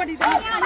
படிக்கிறேன்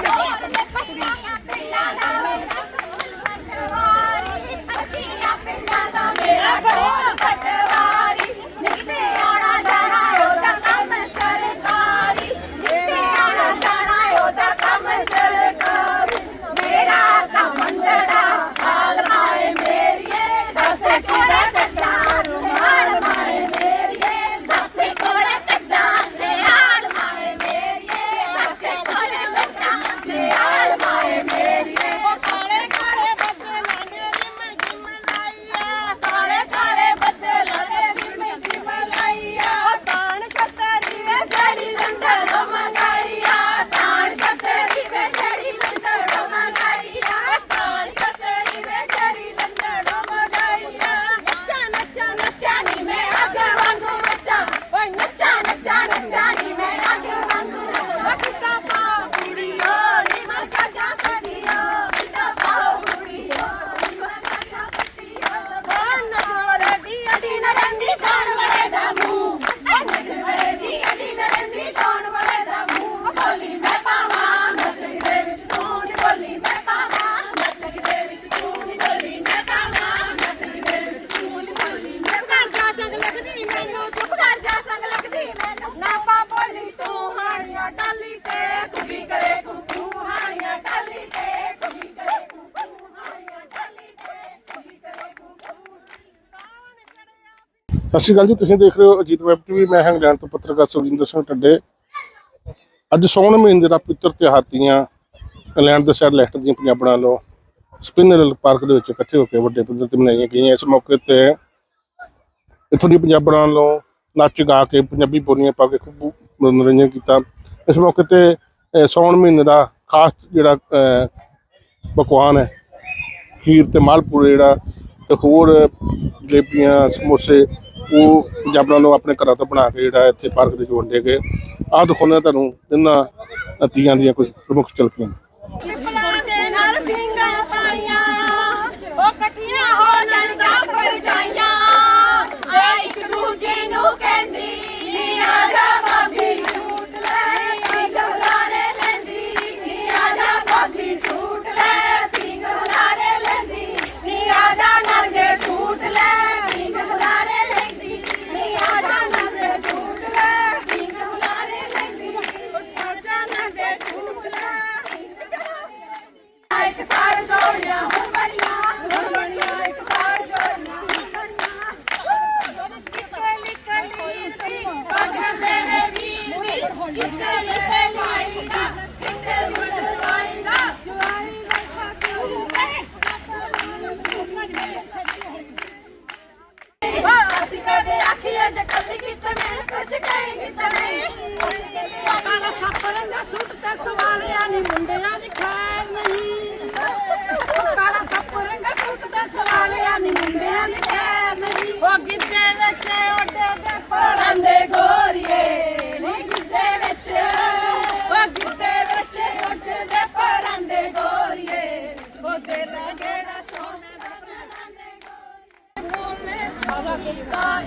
ਸਤਿ ਸ਼੍ਰੀ ਅਕਾਲ ਜੀ ਤੁਸੀਂ ਦੇਖ ਰਹੇ ਹੋ ਅਜੀਤ ਵੈਬ ਟੀਵੀ। ਮੈਂ ਹਾਂ ਇੰਗਲੈਂਡ ਤੋਂ ਪੱਤਰਕਾਰ ਸੁਖਜਿੰਦਰ ਸਿੰਘ ਟੱਡੇ। ਅੱਜ ਸੋਹਣ ਮਹੀਨੇ ਦਾ ਪਿੱਤਰ ਤਿਉਹਾਰ ਤੀਆਂ ਇੰਗਲੈਂਡ ਦੇ ਸ਼ਹਿਰ ਲੈਸਟਰ ਦੀਆਂ ਪੰਜਾਬਣਾਂ ਵੱਲੋਂ ਸਪਿਨਰ ਪਾਰਕ ਦੇ ਵਿੱਚ ਇਕੱਠੇ ਹੋ ਕੇ ਵੱਡੇ ਪੱਧਰ ਤੇ ਮਨਾਈਆਂ ਗਈਆਂ। ਇਸ ਮੌਕੇ ਤੇ ਇੱਥੋਂ ਦੀ ਪੰਜਾਬਣਾਂ ਵੱਲੋਂ ਨੱਚ ਗਾ ਕੇ ਪੰਜਾਬੀ ਬੋਲੀਆਂ ਪਾ ਕੇ ਖੂਬ ਮਨੋਰੰਜਨ ਕੀਤਾ। ਇਸ ਮੌਕੇ ਤੇ ਅਹ, ਸਾਉਣ ਮਹੀਨੇ ਦਾ ਖਾਸ ਜਿਹੜਾ ਪਕਵਾਨ ਹੈ ਖੀਰ ਤੇ ਮਾਲਪੂੜੇ ਜਿਹੜਾ ਤੇ ਹੋਰ ਜਲੇਬੀਆਂ ਸਮੋਸੇ ਉਹ ਪੰਜਾਬ ਨੂੰ ਆਪਣੇ ਘਰਾਂ ਤੋਂ ਬਣਾ ਕੇ ਜਿਹੜਾ ਇੱਥੇ ਪਾਰਕ ਦੇ ਵਿੱਚ ਵੰਡੇ ਗਏ। ਆਹ ਦਿਖਾਉਂਦੇ ਹਾਂ ਤੁਹਾਨੂੰ, ਇਹਨਾਂ ਤੀਆਂ ਦੀਆਂ ਕੁਝ ਪ੍ਰਮੁੱਖ ਝਲਕੀਆਂ।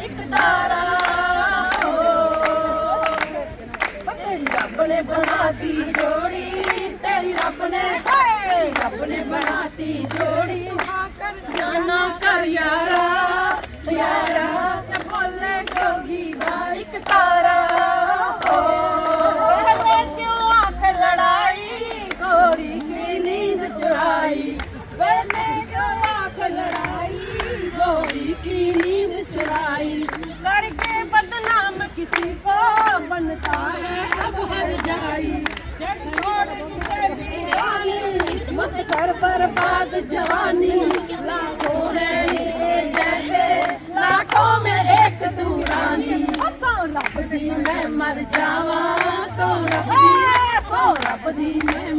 ਤਾਰਾ ਉਹ ਤੇਰੀ ਰੱਬ ਨੇ ਬਣਾਤੀ ਜੋੜੀ ਤੇਰੀ ਰੱਬ ਨੇ ਹਾਏ ਰੱਬ ਨੇ ਬਣਾਤੀ ਜੋੜੀ। ਹਾਂ ਕਰ ਜਾਣਾ। ਕਰ ਯਾਰਾ। बनता है अब हर जाई छोड़ किसे दीवानी मत कर बर्बाद जवानी लाखों है इसके जैसे लाखों में एक तू रानी सो रब दी मैं मर जावा सो रब दी सो रब दी मैं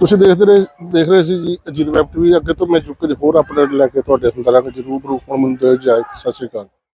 ਤੁਸੀਂ ਦੇਖਦੇ ਰਹੇ, ਦੇਖ ਰਹੇ ਸੀ ਜੀ ਅਜੀਤ ਵੈਬ ਟੀਵੀ, ਅੱਗੇ ਤੋਂ ਮੈਂ ਚੁੱਕੇ ਹੋਰ ਅਪਡੇਟ ਲੈ ਕੇ ਤੁਹਾਡੇ ਹੁੰਦਾ ਰਹਾਂਗਾ ਜਰੂਰ ਰੂਪ ਹੁਣ ਮੈਨੂੰ ਦਿਓ ਸਤਿ ਸ਼੍ਰੀ ਅਕਾਲ।